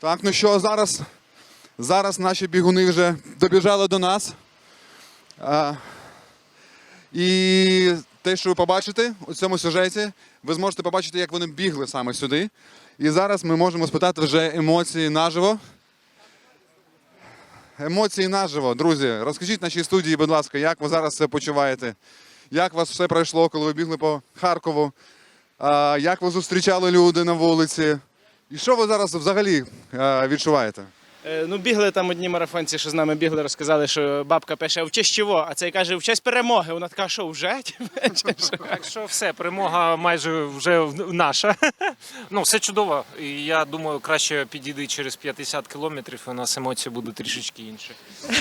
Так, ну що, зараз, зараз наші бігуни вже добіжали до нас. А, і те, що ви побачите у цьому сюжеті, ви зможете побачити, як вони бігли саме сюди. І зараз ми можемо спитати вже емоції наживо. Емоції наживо, друзі. Розкажіть нашій студії, будь ласка, як ви зараз себе почуваєте? Як вас все пройшло, коли ви бігли по Харкову? Як ви зустрічали люди на вулиці? І що ви зараз взагалі е, відчуваєте? Е, Ну, бігли там одні марафонці, що з нами бігли, розказали, що бабка пише в честь чого, а цей каже в честь перемоги. Вона така, що вже? Так що все, перемога майже вже в- наша. Ну, все чудово. І я думаю, краще підійди через 50 кілометрів, і у нас емоції будуть трішечки інші.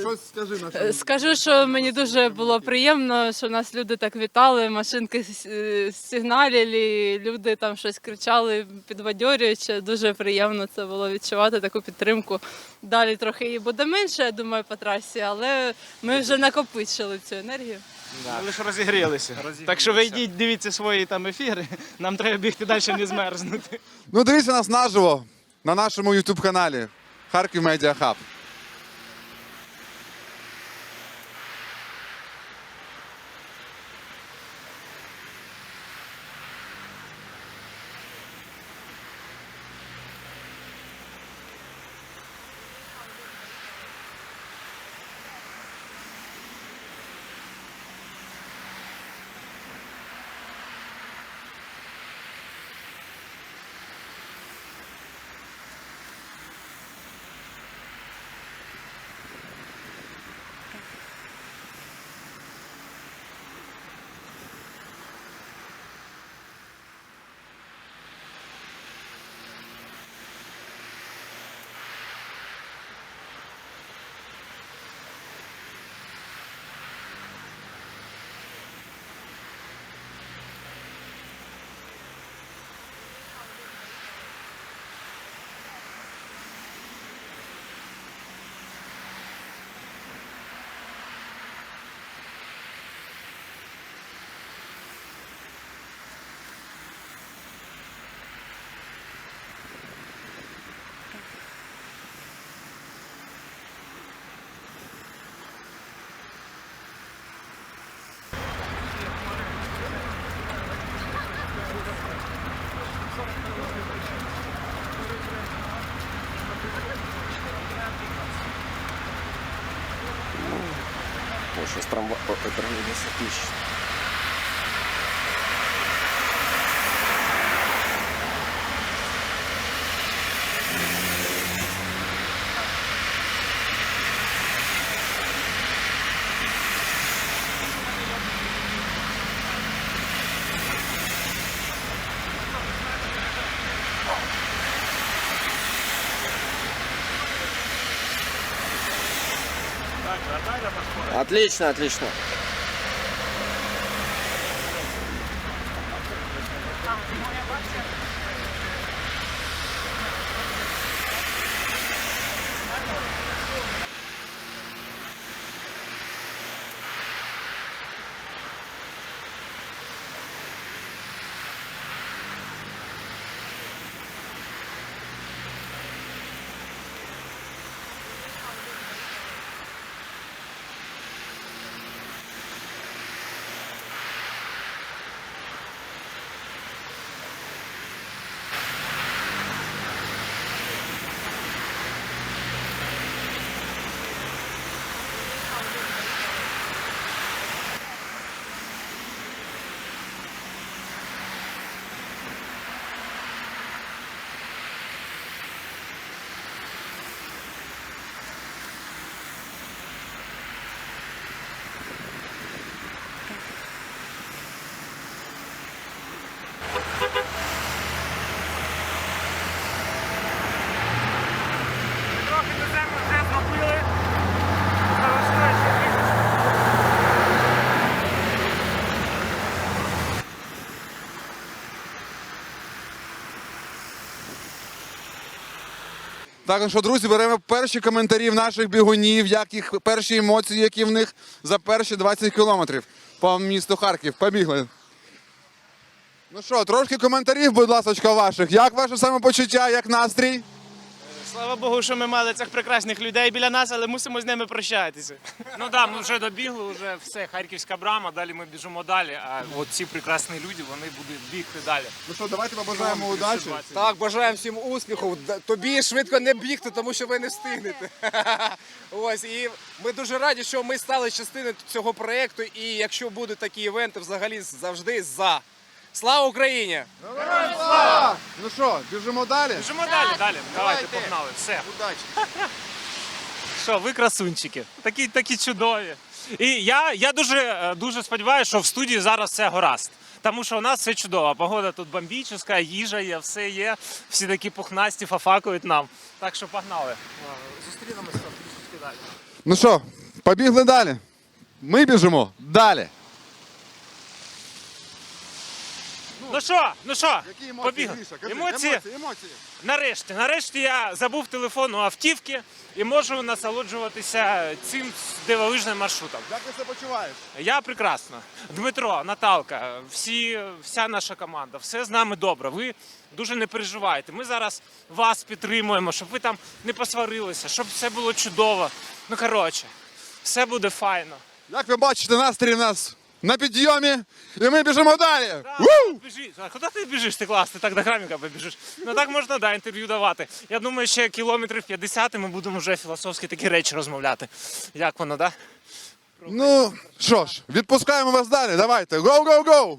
Щось скажи Е, Скажу, що мені дуже було приємно, що нас люди так вітали, машинки е, сигналили, люди там щось кричали, підбадьорюючи. Дуже приємно це було відчувати таку підтримку. Далі трохи її буде менше, я думаю, по трасі, але ми вже накопичили цю енергію. Ми лише розігрілися. Так що ви йдіть, дивіться свої там ефіри. Нам треба бігти далі, не змерзнути. Ну, дивіться нас наживо на нашому YouTube каналі Харків Медіа Хаб. Сейчас трамвай отлично. отлично. Отлично, отлично. Так, ну що, друзі, беремо перші коментарі в наших бігунів, як їх перші емоції, які в них за перші 20 кілометрів по місту Харків. Побігли. Ну що, трошки коментарів, будь ласка, ваших. Як ваше самопочуття, як настрій? Слава Богу, що ми мали цих прекрасних людей біля нас, але мусимо з ними прощатися. Ну так, да, ми вже добігли, вже все, Харківська брама, далі ми біжимо далі. А от ці прекрасні люди, вони будуть бігти далі. Ну що, давайте побажаємо удачі. Так, бажаємо всім успіху. Тобі швидко не бігти, тому що ви не встигнете. Ось і ми дуже раді, що ми стали частиною цього проєкту. І якщо будуть такі івенти, взагалі завжди за. Слава Україні! Ну що, біжимо далі? Біжимо далі, далі. Давайте, погнали. Все. Удачі. Що, ви красунчики, такі, такі чудові. І я, я дуже, е, дуже сподіваюся, що в студії зараз все гаразд. Тому що у нас все чудово. Погода тут бомбічна, їжа є, все є. Всі такі пухнасті фафакують нам. Так що погнали. Е, Зустрінемося трішечки далі. Ну що, побігли далі. Ми біжимо далі. Ну що, ну що, Які емоції, побігли. Гріша? Кажи, Емоції? емоції, емоції. Нарешті, нарешті я забув телефон у автівки і можу насолоджуватися цим дивовижним маршрутом. Як ти себе почуваєш? Я прекрасно. Дмитро, Наталка, всі, вся наша команда, все з нами добре. Ви дуже не переживайте. Ми зараз вас підтримуємо, щоб ви там не посварилися, щоб все було чудово. Ну коротше, все буде файно. Як ви бачите, настрій у нас на підйомі, і ми біжимо далі. Да, Ву! біжи. А куди ти біжиш? Ти клас, ти так до храміка побіжиш. Ну так можна да, інтерв'ю давати. Я думаю, ще кілометрів 50 і ми будемо вже філософські такі речі розмовляти. Як воно, да? Ну що ж, відпускаємо вас далі. Давайте. Go, go, go!